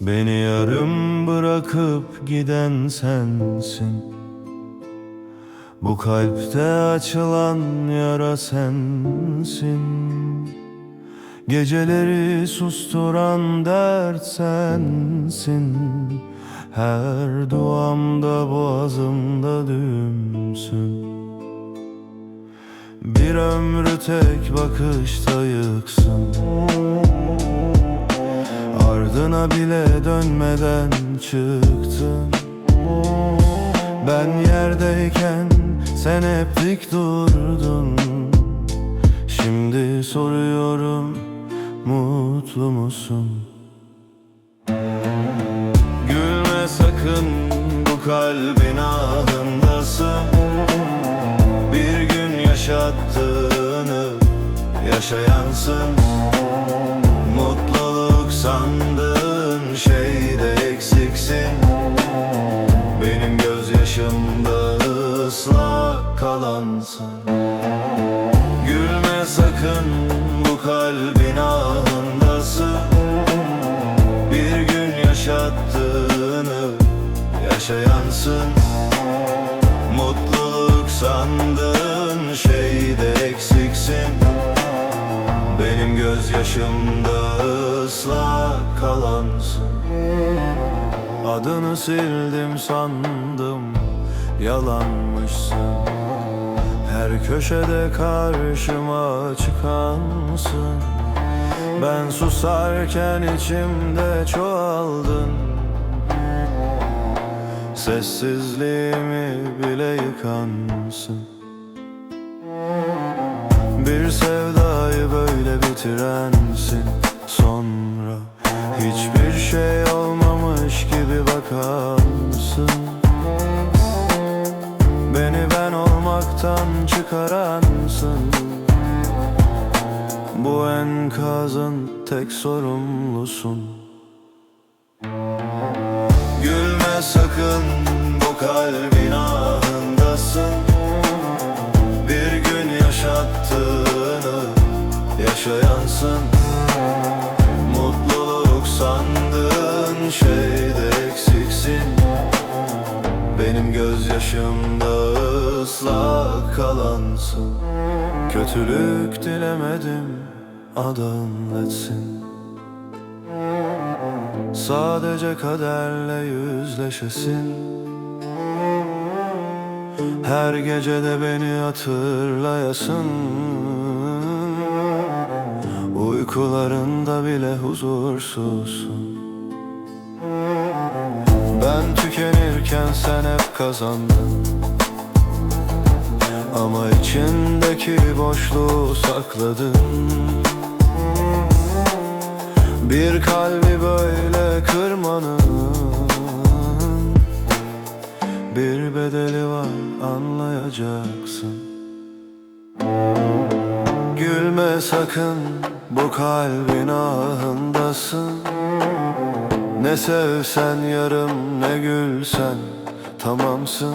Beni yarım bırakıp giden sensin. Bu kalpte açılan yara sensin. Geceleri susturan dert sensin. Her duamda boğazımda düğümsün. Bir ömrü tek bakışta yıksın. Ardına bile dönmeden çıktın. Ben yerdeyken sen hep dik durdun. Şimdi soruyorum mutlu musun? Gülme sakın bu kalbin ahındasın. Bir gün yaşattığını yaşayansın. Mutluluk sandığın şeyde eksiksin. Benim gözyaşımda ıslak kalansın. Gülme sakın bu kalbin ahındasın Bir gün yaşattığını yaşayansın. Mutluluk sandığın şeyde gözyaşımda ıslak kalansın. Adını sildim sandım yalanmışsın. Her köşede karşıma çıkansın. Ben susarken içimde çoğaldın. Sessizliğimi bile yıkansın. Bir böyle bitirensin Sonra. Hiçbir şey olmamış gibi bakansın Beni ben olmaktan çıkaransın Bu enkazın tek sorumlusun. Gülme sakın bu kalbin yaşayansın Mutluluk sandığın şeyde eksiksin. Benim gözyaşımda ıslak kalansın. Kötülük dilemedim adın etsin. Sadece kaderle yüzleşesin. Her gecede beni hatırlayasın Uykularında bile huzursuzsun Ben tükenirken sen hep kazandın. Ama içindeki boşluğu sakladın. Bir kalbi böyle kırmanın. Bir bedeli var anlayacaksın Sakın bu kalbin ahındasın. Ne sevsen yarım ne gülsen tamamsın.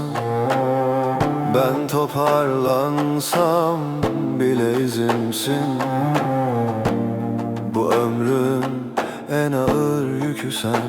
Ben toparlansam bile izimsin. Bu ömrün en ağır yükü sen